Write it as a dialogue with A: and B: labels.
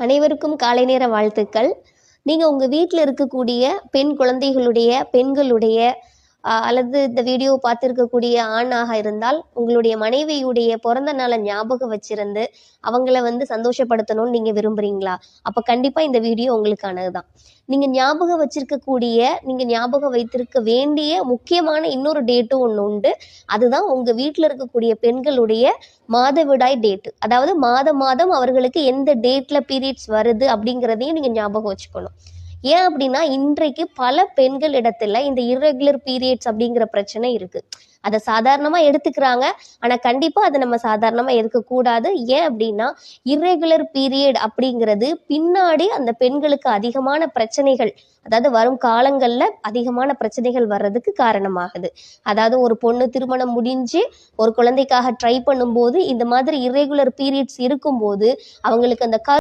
A: அனைவருக்கும் காலை நேர வாழ்த்துக்கள். நீங்கள் உங்கள் வீட்டில் இருக்கக்கூடிய பெண் குழந்தைகளுடைய பெண்களுடைய அல்லது இந்த வீடியோ பார்த்துருக்கக்கூடிய ஆணாக இருந்தால் உங்களுடைய மனைவியுடைய பிறந்த நாளை ஞாபகம் வச்சிருந்து அவங்கள வந்து சந்தோஷப்படுத்தணும்னு நீங்கள் விரும்புகிறீங்களா அப்போ கண்டிப்பாக இந்த வீடியோ உங்களுக்கானது தான் நீங்கள் ஞாபகம் வச்சிருக்கக்கூடிய நீங்கள் ஞாபகம் வைத்திருக்க வேண்டிய முக்கியமான இன்னொரு டேட்டும் ஒன்று உண்டு. அதுதான் உங்கள் வீட்டில் இருக்கக்கூடிய பெண்களுடைய மாதவிடாய் டேட்டு அதாவது மாதம் மாதம் அவர்களுக்கு எந்த டேட்டில் பீரியட்ஸ் வருது அப்படிங்கிறதையும் நீங்கள் ஞாபகம் வச்சுக்கணும். ஏன் அப்படின்னா இன்றைக்கு பல பெண்கள் இடத்துல இந்த இர்ரெகுலர் பீரியட்ஸ் அப்படிங்கிற பிரச்சனை இருக்கு. அதை சாதாரணமாக எடுத்துக்கிறாங்க. ஆனால் கண்டிப்பாக அதை நம்ம சாதாரணமாக எடுக்கக்கூடாது. ஏன் அப்படின்னா இர்ரெகுலர் பீரியட் அப்படிங்கிறது பின்னாடி அந்த பெண்களுக்கு அதிகமான பிரச்சனைகள் அதாவது வரும் காலங்களில் அதிகமான பிரச்சனைகள் வர்றதுக்கு காரணமாகுது. அதாவது ஒரு பொண்ணு திருமணம் முடிஞ்சு ஒரு குழந்தைக்காக ட்ரை பண்ணும்போது இந்த மாதிரி இர்ரெகுலர் பீரியட்ஸ் இருக்கும்போது அவங்களுக்கு அந்த க